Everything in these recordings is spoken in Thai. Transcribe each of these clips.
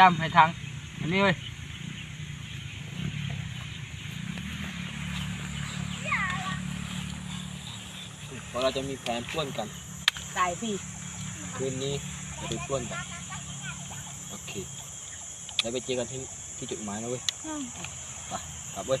ดำให้ทางอันนี้เว้ยเพราะเราจะมีแผนป้วนกัน ตายพี่ คืนนี้จะไปป้วนกัน โอเค แล้วไปเจอกันที่ที่จุดหมายนะเว้ย ไปกลับเว้ย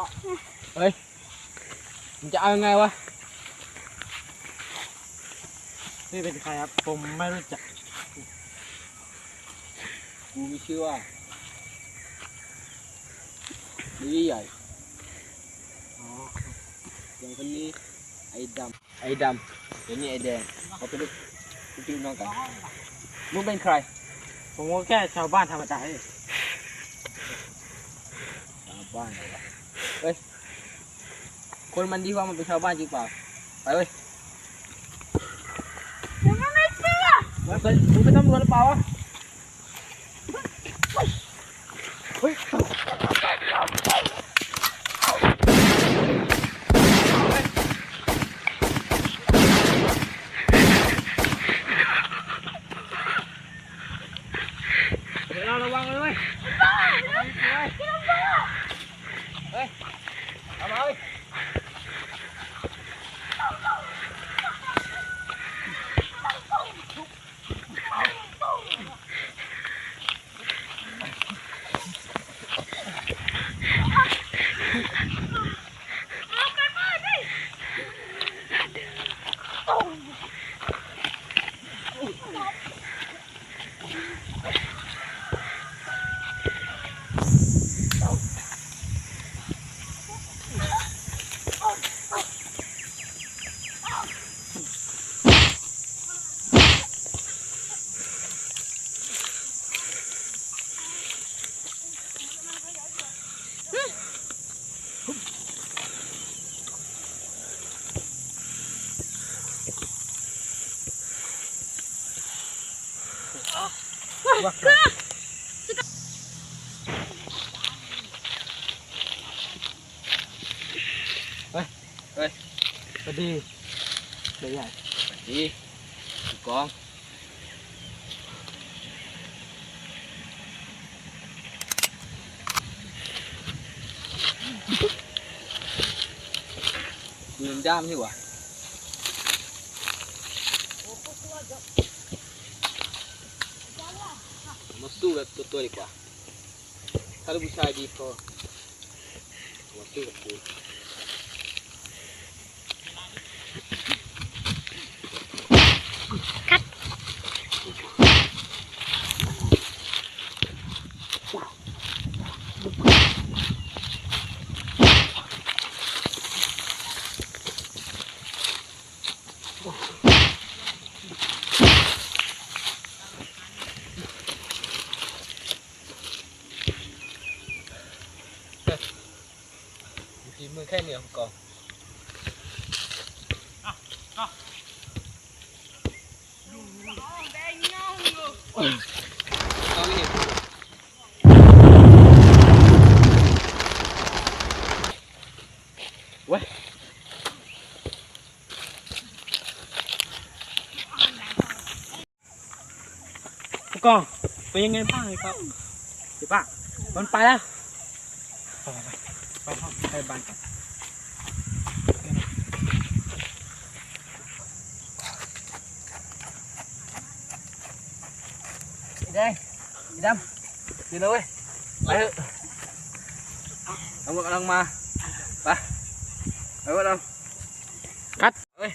ยเลยปฏิบัติปฏิบัติครับอะไรเฮ้ยทำไมมีทิ้งที่ด้วยผมตัวเลยเลยเฮ้ยทำไมมาช่วยลูกพี่กูวะขอโทษพี่เฮ้ยมึงจะเอายังไงวะ นี่เป็นใครครับ ผมไม่รู้จัก กูมีชื่อว่าลีใหญ่ อ๋ออย่างคนนี้ไอ้ดำ ไอ้ดำเดี๋ยวนี้ไอ้แดงเขาเป็นลูกลูกพี่ลูกน้องกัน มึงเป็นใคร ผมก็แค่ชาวบ้านธรรมดาเองชาวบ้านเหรอวะเฮ้ย คนมันดีกว่ามันเป็นชาวบ้าน จริงเปล่าไปเว้ยผ มไม่เชื่อเฮ้ยเฮ้ยมึงเป็นตำรวจหรือเปล่าวะเฮ้ย เดี๋ยวเราระวังเลยเว้ยเฮ้ยเอามาเว้ย ว่าใครเฮ้ย เฮ้ย สวัสดีเดี๋ยวใหญ่ สวัสดีผู้กองยืนด้ามนี่หว่ามาสู้แบบตัวตัวๆดีกว่า ถ้าลูกผู้ชายดีพอมาสู้กับกู ฝีมือ แค่เหนียวผู้กองเอาไม่เห็นเว้ยผู้กองเป็นยังไงบ้างครับเดี๋ยวป้ามันไปแล้ว ไปไปไปห้องไปบ้านกัน แดงไอ้ดำยืนเลยเว้ยไปเถอะตำรวจกำลังมาไปไปวะดำคัดเฮ้ย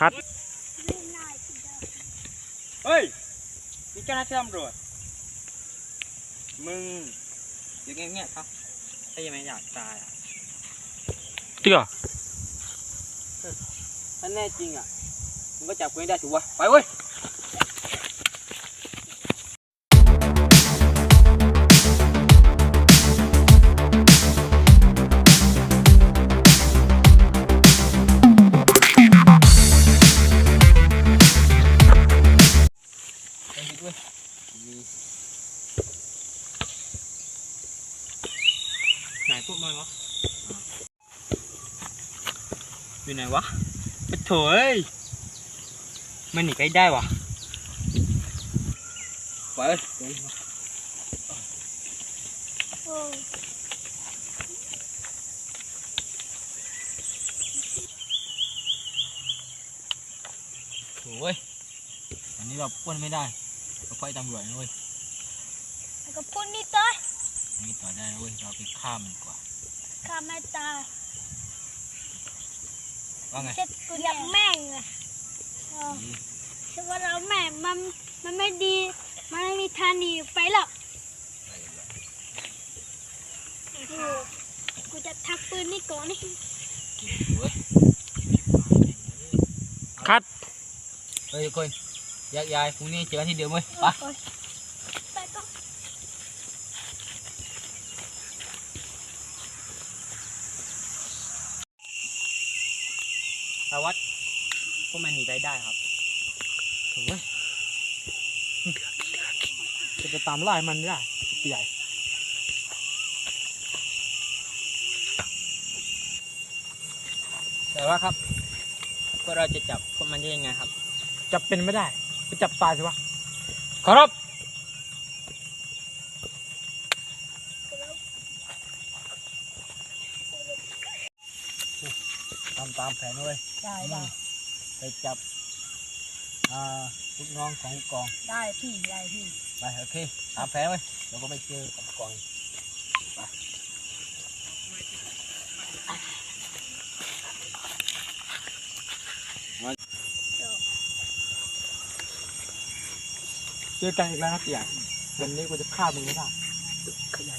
คัดเฮ้ยนี่เจ้าหน้าที่ตำรวจมึงอย่างเงี้ยๆครับถ้ายังไม่อยากตายอะจริงเหรอถ้าแน่จริงอะ มึงก็จับกูให้ได้ถูกวะไปเว้ยไปดิด้วย มีไหนพวกมันวะอยู่ไหนวะปะโถเอ้ยมันหนีไปได้วะไปเว้ยโอ้โถ่เว้ยอันนี้เราปล้นไม่ได้เราไฟตำรวจนะเว้ยแล้วก็ปุ่นนี่ต่อยอันนี้ต่อได้นะเว้ยเราไปฆ่ามันดีกว่าข้าไม่ตายว่าไง เช็ดกูอยากแม่งเลย เออเชื่อว่าเราแม่งมันมันไม่ดี มันไม่มีทางหนีไปหรอกโอ้กูจะทักปืนนี่ก่อนนี่เก่งอยู่เว้ยคัดเฮ้ยทุกคนแยกย้ายพรุ่งนี้เจอกันที่เดิมเว้ยไปโอ้ยไปก่อนสารวัตร พวกมันหนีไปได้ครับโถ่เว้ยจะไปตามล่ามันไม่ได้ใหญ่แต่ว่าครับพวกเราจะจับพวกมันได้ยังไงครับ จับเป็นไม่ได้ ไปจับตายสิวะขอรับทำตามแผนเว้ยได้อืม ไปจับอ่าลูกน้องของผู้กอง ได้พี่ได้พี่ ไปโอเคตามแผนเว้ยเดี๋ยวก็ไปเจอกับผู้กองไปเจอกันอีกแล้วครับใหญ่วันนี้กูจะฆ่ามึงไม่ได้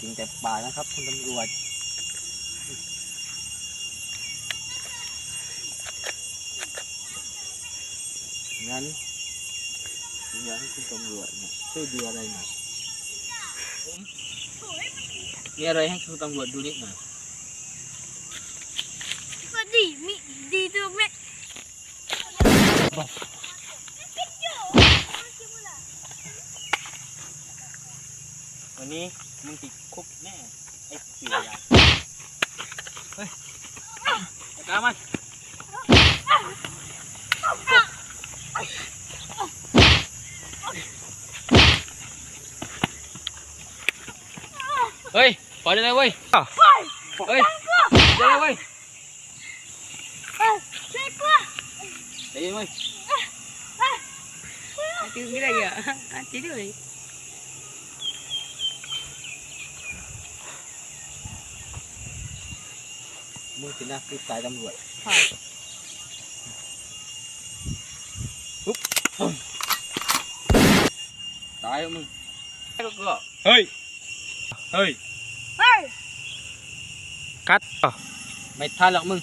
กินแต่ป่านะครับคุณตำรวจ งั้นผมอยากให้คุณตำรวจเนี่ยช่วยดูอะไรหน่อยผมมีอะไรให้คุณตำรวจดูนิดหน่อยก็ดีมีดีตัวแม่วันนี้มึงติดคุกแน่ไอ้เสียยาจัดการมันเฮ้ยปล่อยได้เลยเว้ยเฮ้ยปล่อยได้เลยเว้ย เอ้ยช่ วยกูใจเย็นเว้ย Chứ cái này à? À, chỉ được đi. มึงสินะคือสายตำ กัดไม่ทันหรอกมึง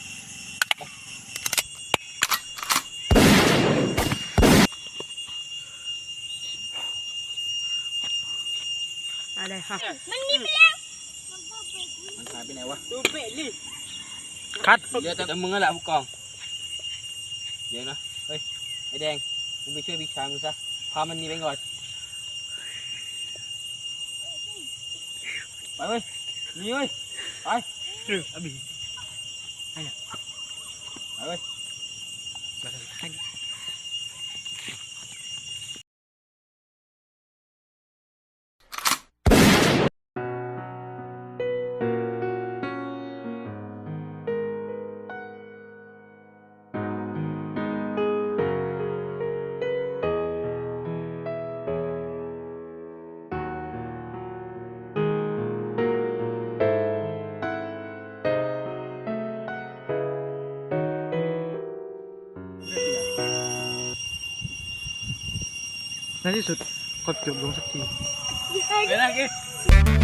À đây ha. Mình đi lên. มันหายไปไหนวะดูเปลี่คัดเหลือแต่มึงนั่นแหละผู้กอง เดี๋ยวนะ เฮ้ย ไอ้แดง มึงไปช่วยพี่ชายมึงซะ พามันหนีไปก่อน ไปเว้ยหนีเว้ย ไป หรืออบีไให้ในที่สุดก็จบลงสักทีเฮ้ยไปนั่งกิน